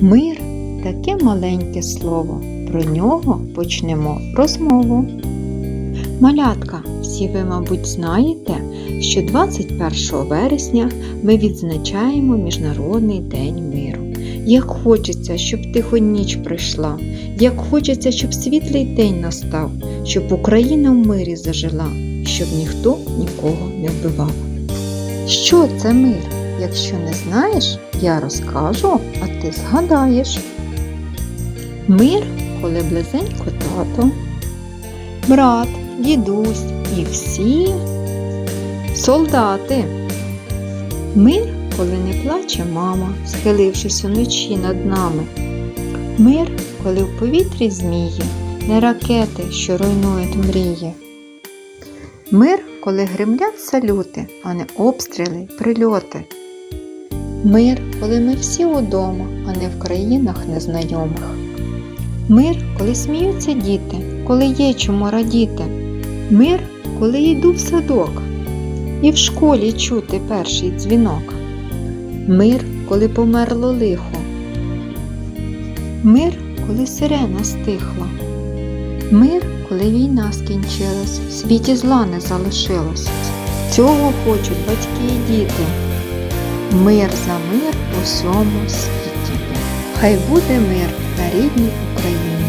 Мир таке маленьке слово. Про нього почнемо розмову. Малятка, всі ви, мабуть, знаєте, що 21 вересня ми відзначаємо Міжнародний день миру. Як хочеться, щоб тихо ніч прийшла, як хочеться, щоб світлий день настав, щоб Україна в мирі зажила, щоб ніхто нікого не вбивав. Що це мир? Якщо не знаєш, я розкажу, а ти згадаєш. Мир, коли близенько тато, брат, дідусь і всі солдати. Мир, коли не плаче мама, схилившись уночі над нами. Мир, коли в повітрі змії, не ракети, що руйнують мрії. Мир, коли гремлять салюти, а не обстріли, прильоти. Мир, коли ми всі удома, а не в країнах незнайомих. Мир, коли сміються діти, коли є чому радіти. Мир, коли йду в садок, і в школі чути перший дзвінок. Мир, коли померло лихо. Мир, коли сирена стихла. Мир, коли війна скінчилась, в світі зла не залишилось. Цього хочуть батьки і діти. Мир за мир у всьому світі. Хай буде мир на рідній Україні.